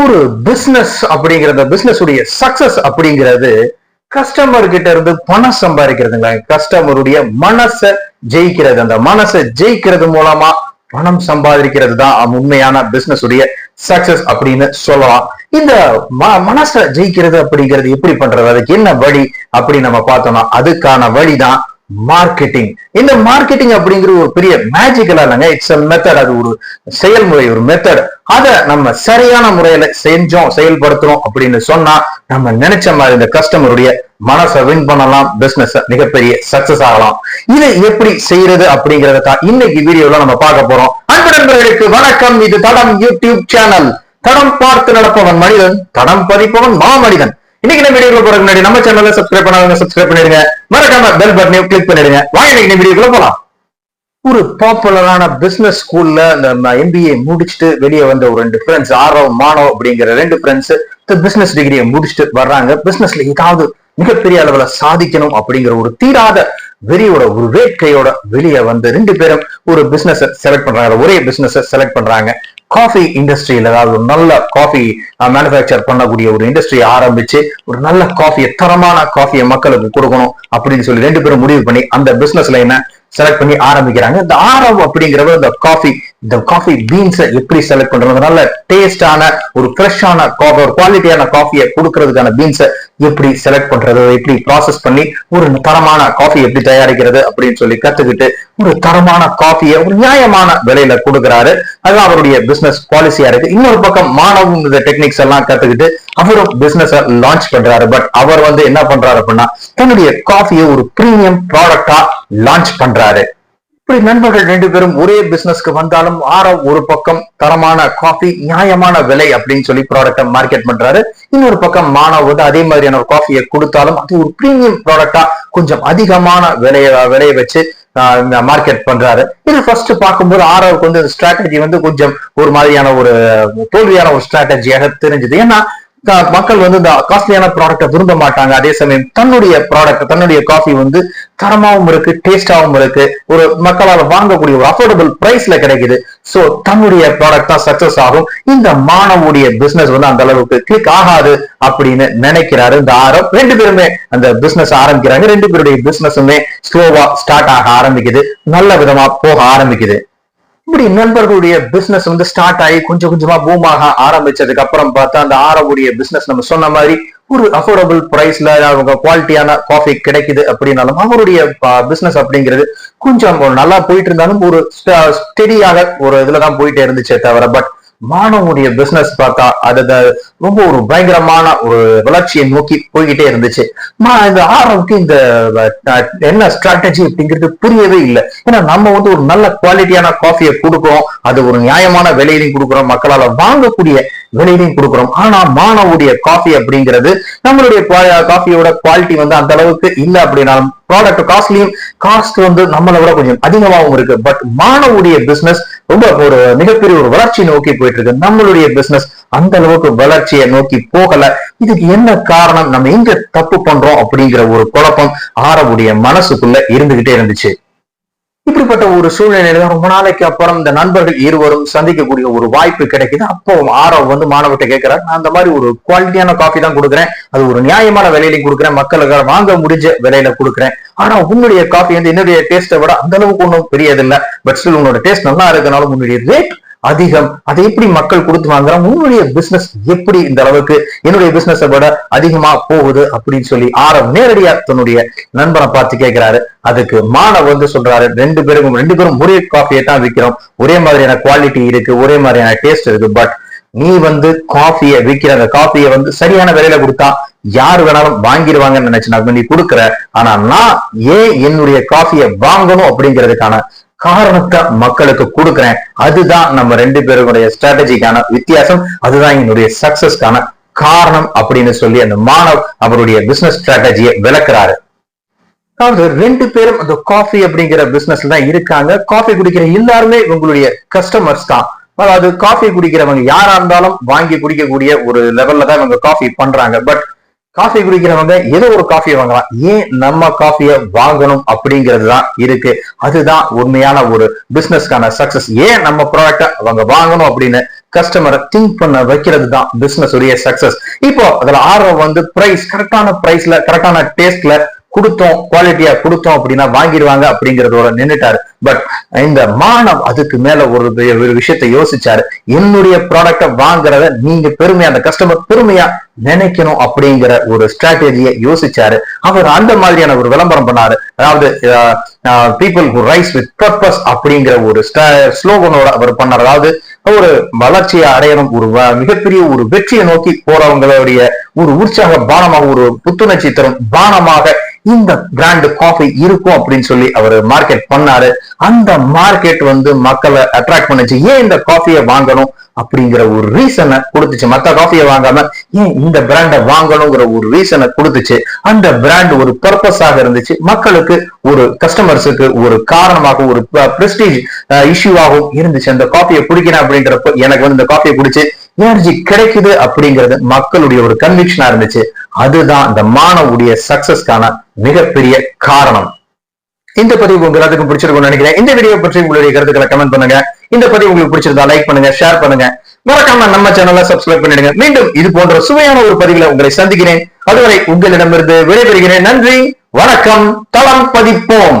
ஒரு பிசினஸ் அப்படிங்கறது பிசினஸ் உடைய சக்சஸ் அப்படிங்கிறது கஸ்டமர் கிட்ட இருந்து பணம் சம்பாதிக்கிறதுங்களா? கஸ்டமருடைய மனசை ஜெயிக்கிறது. அந்த மனசை ஜெயிக்கிறது மூலமா பணம் சம்பாதிக்கிறது தான் உண்மையான பிசினஸ் உடைய சக்சஸ் அப்படின்னு சொல்லலாம். இந்த ம- மனசை ஜெயிக்கிறது அப்படிங்கிறது எப்படி பண்றது? அதுக்கு என்ன வழி அப்படின்னு நம்ம பார்த்தோம்னா அதுக்கான வழிதான் மார்க்கெட்டிங் இந்த மார்க்கெட்டிங் அப்படிங்கிற ஒரு பெரிய மேஜிக்கலா இல்லைங்க. இட்ஸ் அ மெத்தட் அது ஒரு செயல்முறை ஒரு மெத்தட் அத நம்ம சரியான முறையில செஞ்சோம் செயல்படுத்துறோம் அப்படின்னு சொன்னா நம்ம நினைச்ச மாதிரி இந்த கஸ்டமருடைய மனசை வின் பண்ணலாம் பிசினஸ் மிகப்பெரிய சக்சஸ் ஆகலாம். இதை எப்படி செய்யறது அப்படிங்கறத தான் இன்னைக்கு வீடியோல நம்ம பார்க்க போறோம். அன்பு நண்பர்களுக்கு வணக்கம். இது தடம் யூடியூப் சேனல் தடம் பார்த்து நடப்பவன் மனிதன் தடம் பதிப்பவன் மாமனிதன். இன்னைக்கு நம்ம வீடியோக்குள்ள போறதுக்கு முன்னாடி நம்ம சேனலை சப்ஸ்கிரைப் பண்ணாதவங்க சப்ஸ்கிரைப் பண்ணிடுங்க. மறக்காம பெல் பட்டனையும் கிளிக் பண்ணிடுங்க. வாங்க இன்னைக்கு இந்த வீடியோக்குள்ள போலாம். ஒரு பாப்புலரான பிசினஸ் ஸ்கூல்ல இந்த எம்பிஏ முடிச்சுட்டு வெளியே வந்த ஒரு ரெண்டு ஃப்ரெண்ட்ஸ் ஆரவ் மாணவ் அப்படிங்கிற ரெண்டு ஃப்ரெண்ட்ஸ் பிசினஸ் டிகிரியை முடிச்சுட்டு வர்றாங்க. பிசினஸ்ல ஏதாவது மிகப்பெரிய அளவுல சாதிக்கணும் அப்படிங்கிற ஒரு தீராத வெறியோட ஒரு வேட்கையோட வெளியே வந்து ரெண்டு பேரும் ஒரு பிசினஸ் செலக்ட் பண்றாங்க. ஒரே பிசினஸ் செலக்ட் பண்றாங்க. காஃபி இண்டஸ்ட்ரியில அதாவது ஒரு நல்ல காஃபி மேனுஃபேக்சர் பண்ணக்கூடிய ஒரு இண்டஸ்ட்ரி ஆரம்பிச்சு ஒரு நல்ல காஃபியை தரமான காஃபியை மக்களுக்கு கொடுக்கணும் அப்படின்னு சொல்லி ரெண்டு பேரும் முடிவு பண்ணி அந்த பிசினஸ் என்ன? செலக்ட் பண்ணி ஆரம்பிக்கிறாங்க. இந்த ஆரவ் அப்படிங்கிறவர் இந்த காஃபி இந்த காஃபி பீன்ஸை எப்படி செலக்ட் பண்றது நல்ல டேஸ்டான ஒரு ஃப்ரெஷ்ஷான காஃபி ஒரு குவாலிட்டியான காஃபியை கொடுக்கறதுக்கான பீன்ஸை எப்படி செலக்ட் பண்றது எப்படி ப்ராசஸ் பண்ணி ஒரு தரமான காஃபி எப்படி தயாரிக்கிறது அப்படின்னு சொல்லி கத்துக்கிட்டு ஒரு தரமான காஃபியை ஒரு நியாயமான விலையில கொடுக்குறாரு. அது அவருடைய பிசினஸ் பாலிசியா இருக்கு. இன்னொரு பக்கம் மாணவம் இந்த டெக்னிக்ஸ் எல்லாம் கத்துக்கிட்டு அவரும் பிசினஸ் லான்ச் பண்றாரு. பட் அவர் வந்து என்ன பண்றாரு அப்படின்னா தன்னுடைய காஃபியை ஒரு பிரீமியம் ப்ராடக்டா லான்ச் பண்றாரு. இப்படி நண்பர்கள் ரெண்டு பேரும் ஒரே பிசினஸ்க்கு வந்தாலும் ஆற ஒரு பக்கம் தரமான காஃபி நியாயமான விலை அப்படின்னு சொல்லி ப்ராடக்ட்டை மார்க்கெட் பண்றாரு. இன்னொரு பக்கம் மாணவ வந்து அதே மாதிரியான ஒரு காஃபியை கொடுத்தாலும் அது ஒரு பிரீமியம் ப்ராடக்டா கொஞ்சம் அதிகமான விலைய விலையை வச்சு மார்க்கெட் பண்றாரு. இது ஃபர்ஸ்ட் பார்க்கும்போது ஆரவுக்கு வந்து ஸ்ட்ராட்டஜி வந்து கொஞ்சம் ஒரு மாதிரியான ஒரு தோல்வியான ஒரு ஸ்ட்ராட்டஜியாக தெரிஞ்சது. ஏன்னா மக்கள் வந்து இந்த காஸ்ட்லியான ப்ராடக்ட்டை விரும்ப மாட்டாங்க. அதே சமயம் தன்னுடைய ப்ராடக்ட் தன்னுடைய காஃபி வந்து தரமாகவும் இருக்கு டேஸ்டாகவும் இருக்கு. ஒரு மக்களால் வாங்கக்கூடிய ஒரு அஃபோர்டபுள் பிரைஸ்ல கிடைக்குது. ஸோ தன்னுடைய ப்ராடக்ட் தான் சக்சஸ் ஆகும். இந்த மாணவுடைய பிசினஸ் வந்து அந்த அளவுக்கு கிளிக் ஆகாது அப்படின்னு நினைக்கிறாரு. இந்த ஆரம் ரெண்டு பேருமே அந்த பிசினஸ் ஆரம்பிக்கிறாங்க. ரெண்டு பேருடைய பிசினஸுமே ஸ்லோவா ஸ்டார்ட் ஆக ஆரம்பிக்குது. நல்ல விதமா போக ஆரம்பிக்குது. இப்படி நண்பர்களுடைய பிசினஸ் வந்து ஸ்டார்ட் ஆகி கொஞ்சம் கொஞ்சமா பூம் ஆக ஆரம்பிச்சதுக்கு அப்புறம் பார்த்தா அந்த ஆரவுடைய பிசினஸ் நம்ம சொன்ன மாதிரி ஒரு அஃபோர்டபுள் பிரைஸ்ல அவங்க குவாலிட்டியான காஃபி கிடைக்குது அப்படின்னாலும் அவருடைய பிசினஸ் அப்படிங்கிறது கொஞ்சம் நல்லா போயிட்டு இருந்தாலும் ஒரு ஸ்டெடியாக ஒரு இதுலதான் போயிட்டே இருந்துச்சே தவிர பட் மாணவனுடைய பிசினஸ் பார்த்தா அது ரொம்ப ஒரு பயங்கரமான ஒரு வளர்ச்சியை நோக்கி போய்கிட்டே இருந்துச்சு. மா இந்த ஆரவுக்கு இந்த என்ன ஸ்ட்ராட்டஜி அப்படிங்கிறது புரியவே இல்லை. ஏன்னா நம்ம வந்து ஒரு நல்ல குவாலிட்டியான காஃபியை கொடுக்குறோம். அது ஒரு நியாயமான விலையிலையும் கொடுக்குறோம். மக்களால் வாங்கக்கூடிய விலையிலையும் கொடுக்குறோம். ஆனா மாணவனுடைய காஃபி அப்படிங்கிறது நம்மளுடைய காஃபியோட குவாலிட்டி வந்து அந்த அளவுக்கு இல்லை அப்படின்னாலும் ப்ராடக்ட் காஸ்ட்லியும் காஸ்ட் வந்து நம்மளை விட கொஞ்சம் அதிகமாகவும் இருக்கு. பட் மாணவுடைய பிசினஸ் ரொம்ப ஒரு மிகப்பெரிய ஒரு வளர்ச்சி நோக்கி போயிட்டு இருக்கு நம்மளுடைய பிசினஸ் அந்த அளவுக்கு வளர்ச்சியை நோக்கி போகல. இதுக்கு என்ன காரணம்? நம்ம எங்க தப்பு பண்றோம் அப்படிங்கிற ஒரு குழப்பம் ஆரவுடைய மனசுக்குள்ள இருந்துகிட்டே இருந்துச்சு. இப்படிப்பட்ட ஒரு சூழ்நிலையில தான் ரொம்ப நாளைக்கு அப்புறம் இந்த நண்பர்கள் இருவரும் சந்திக்கக்கூடிய ஒரு வாய்ப்பு கிடைக்குது. அப்போ ஆரவ் வந்து மாணவர்கிட்ட கேட்கிறார் நான் அந்த மாதிரி ஒரு குவாலிட்டியான காஃபி தான் கொடுக்குறேன். அது ஒரு நியாயமான விலையிலையும் கொடுக்குறேன். மக்களுக்கு வாங்க முடிஞ்ச விலையில கொடுக்குறேன். ஆனா உன்னுடைய காஃபி வந்து என்னுடைய டேஸ்ட்டை விட அந்த அளவுக்கு ஒன்றும் பெரியதில்லை. பட் ஸ்டில் உன்னோட டேஸ்ட் நல்லா இருக்கனாலும் உன்னுடைய ரேட் அதிகம். அதை எப்படி மக்கள் கொடுத்து வாங்குறாங்க? உன்னுடைய பிசினஸ் எப்படி இந்த அளவுக்கு என்னுடைய பிசினஸை விட அதிகமா போகுது அப்படின்னு சொல்லி ஆரம் நேரடியா தன்னுடைய நண்பனை பார்த்து கேட்கிறாரு. அதுக்கு மாணவ் வந்து சொல்றாரு ரெண்டு பேரும் ரெண்டு பேரும் ஒரே காஃபியை தான் விற்கிறோம் ஒரே மாதிரியான குவாலிட்டி இருக்கு ஒரே மாதிரியான டேஸ்ட் இருக்கு பட் நீ வந்து காஃபியை விற்கிற அந்த காஃபியை வந்து சரியான விலையில கொடுத்தா யார் வேணாலும் வாங்கிடுவாங்கன்னு நினைச்சு நான் நீ கொடுக்குற. ஆனா நான் ஏன் என்னுடைய காஃபியை வாங்கணும் அப்படிங்கிறதுக்கான காரணத்தை மக்களுக்கு கொடுக்குறேன். அதுதான் நம்ம ரெண்டு பேருடைய ஸ்ட்ராட்டஜிக்கான வித்தியாசம். அதுதான் என்னுடைய சக்சஸ்க்கான காரணம் அப்படின்னு சொல்லி அந்த மாணவ் அவருடைய பிசினஸ் ஸ்ட்ராட்டஜியை விளக்குறாரு. அதாவது ரெண்டு பேரும் அந்த காஃபி அப்படிங்கிற பிசினஸ்ல தான் இருக்காங்க. காஃபி குடிக்கிற எல்லாருமே உங்களுடைய கஸ்டமர்ஸ் தான். அதாவது காஃபி குடிக்கிறவங்க யாரா இருந்தாலும் வாங்கி குடிக்கக்கூடிய ஒரு லெவல்ல தான் இவங்க காஃபி பண்றாங்க. பட் காஃபி குடிக்கிறவங்க ஏதோ ஒரு காஃபியை வாங்கலாம். ஏன் நம்ம காஃபியை வாங்கணும் அப்படிங்கிறது தான் இருக்கு. அதுதான் உண்மையான ஒரு பிசினஸ்க்கான சக்சஸ் ஏன் நம்ம ப்ராடக்டை அவங்க வாங்கணும் அப்படின்னு கஸ்டமரை திங்க் பண்ண வைக்கிறது தான் பிசினஸ் உடைய சக்சஸ் இப்போ அதுல ஆர்வம் வந்து பிரைஸ் கரெக்டான பிரைஸ்ல கரெக்டான டேஸ்ட்ல கொடுத்தோம் குவாலிட்டியா கொடுத்தோம் அப்படின்னா வாங்கிடுவாங்க அப்படிங்கறதோட நின்னுட்டாரு. பட் இந்த மாணவ் அதுக்கு மேல ஒரு ஒரு விஷயத்தை யோசிச்சாரு. என்னுடைய ப்ராடக்ட வாங்குறத நீங்க பெருமையா அந்த கஸ்டமர் பெருமையா நினைக்கணும் அப்படிங்கிற ஒரு ஸ்ட்ராட்டஜியை யோசிச்சாரு. அவர் அந்த மாதிரியான ஒரு விளம்பரம் பண்ணாரு. அதாவது people who rise with purpose அப்படிங்கிற ஒரு ஸ்லோகனோட அவர் பண்ணார். அதாவது ஒரு வளர்ச்சியை அடையணும் ஒரு வ- மிகப்பெரிய ஒரு வெற்றியை நோக்கி போறவங்களுடைய ஒரு உற்சாக பானமாக ஒரு புத்துணர்ச்சி தரும் பானமாக இந்த பிராண்ட் காஃபி இருக்கும் அப்படின்னு சொல்லி அவர் மார்க்கெட் பண்ணாரு. அந்த மார்க்கெட் வந்து மக்களை அட்ராக்ட் பண்ணுச்சு. ஏன் இந்த காஃபியை வாங்கணும் அப்படிங்கிற ஒரு ரீசனை கொடுத்துச்சு. மத்த காஃபியை வாங்காம ஏன் இந்த பிராண்டை வாங்கணுங்கிற ஒரு ரீசனை கொடுத்துச்சு. அந்த பிராண்ட் ஒரு பர்பஸாக இருந்துச்சு. மக்களுக்கு ஒரு கஸ்டமர்ஸுக்கு ஒரு காரணமாக ஒரு பிரஸ்டீஜ் இஷ்யூவாகவும் இருந்துச்சு. அந்த காஃபியை குடிக்கிறேன் அப்படின்றப்ப எனக்கு வந்து இந்த காஃபியை குடிச்சு எனர்ஜி கிடைக்குது அப்படிங்கிறது மக்களுடைய ஒரு கன்விக்ஷனா இருந்துச்சு. அதுதான் இந்த மாணவுடைய சக்சஸ்க்கான மிகப்பெரிய காரணம். இந்த பதிவு உங்க எல்லாத்துக்கும் பிடிச்சிருக்கும்னு நினைக்கிறேன். இந்த வீடியோ பற்றி உங்களுடைய கருத்துக்களை கமெண்ட் பண்ணுங்க. இந்த பதிவு உங்களுக்கு பிடிச்சிருந்தா லைக் பண்ணுங்க ஷேர் பண்ணுங்க. மறக்காம நம்ம சேனலை சப்ஸ்கிரைப் பண்ணிடுங்க. மீண்டும் இது போன்ற சுவையான ஒரு பதிவுல உங்களை சந்திக்கிறேன். அதுவரை உங்களிடமிருந்து விடைபெறுகிறேன். நன்றி வணக்கம் தளம் பதிப்போம்.